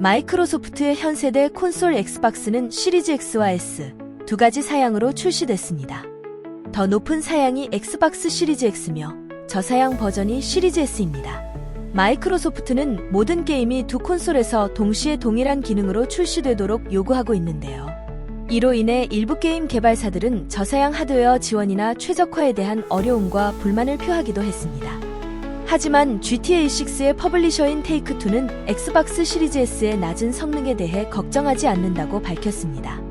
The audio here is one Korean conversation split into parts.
마이크로소프트의 현세대 콘솔 엑스박스는 시리즈 X와 S 두 가지 사양으로 출시됐습니다. 더 높은 사양이 엑스박스 시리즈 X며 저사양 버전이 시리즈 S입니다. 마이크로소프트는 모든 게임이 두 콘솔에서 동시에 동일한 기능으로 출시되도록 요구하고 있는데요. 이로 인해 일부 게임 개발사들은 저사양 하드웨어 지원이나 최적화에 대한 어려움과 불만을 표하기도 했습니다. 하지만 GTA6의 퍼블리셔인 테이크2는 엑스박스 시리즈 S의 낮은 성능에 대해 걱정하지 않는다고 밝혔습니다.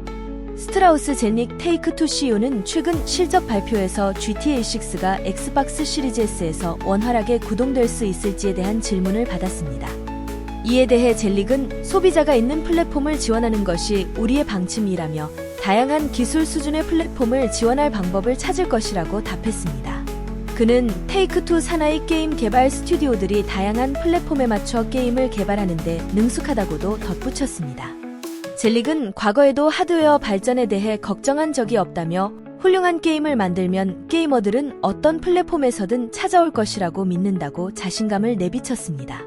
스트라우스 제닉 테이크2 CEO는 최근 실적 발표에서 GTA6가 엑스박스 시리즈 S에서 원활하게 구동될 수 있을지에 대한 질문을 받았습니다. 이에 대해 젤릭은 소비자가 있는 플랫폼을 지원하는 것이 우리의 방침이라며 다양한 기술 수준의 플랫폼을 지원할 방법을 찾을 것이라고 답했습니다. 그는 테이크2 사나이 게임 개발 스튜디오들이 다양한 플랫폼에 맞춰 게임을 개발하는데 능숙하다고도 덧붙였습니다. 젤릭은 과거에도 하드웨어 발전에 대해 걱정한 적이 없다며 훌륭한 게임을 만들면 게이머들은 어떤 플랫폼에서든 찾아올 것이라고 믿는다고 자신감을 내비쳤습니다.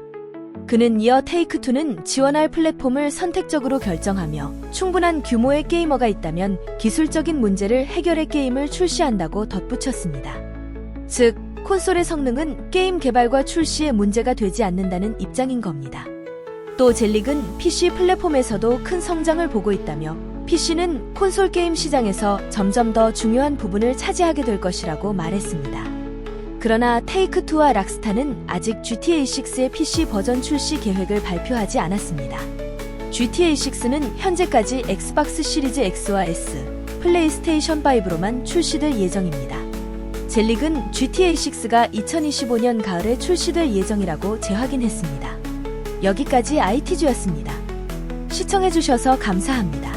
그는 이어 테이크2는 지원할 플랫폼을 선택적으로 결정하며 충분한 규모의 게이머가 있다면 기술적인 문제를 해결해 게임을 출시한다고 덧붙였습니다. 즉, 콘솔의 성능은 게임 개발과 출시에 문제가 되지 않는다는 입장인 겁니다. 또 젤릭은 PC 플랫폼에서도 큰 성장을 보고 있다며 PC는 콘솔 게임 시장에서 점점 더 중요한 부분을 차지하게 될 것이라고 말했습니다. 그러나 테이크2와 락스타는 아직 GTA6의 PC 버전 출시 계획을 발표하지 않았습니다. GTA6는 현재까지 엑스박스 시리즈 X와 S, 플레이스테이션 5로만 출시될 예정입니다. 젤릭은 GTA6가 2025년 가을에 출시될 예정이라고 재확인했습니다. 여기까지 IT주였습니다. 시청해주셔서 감사합니다.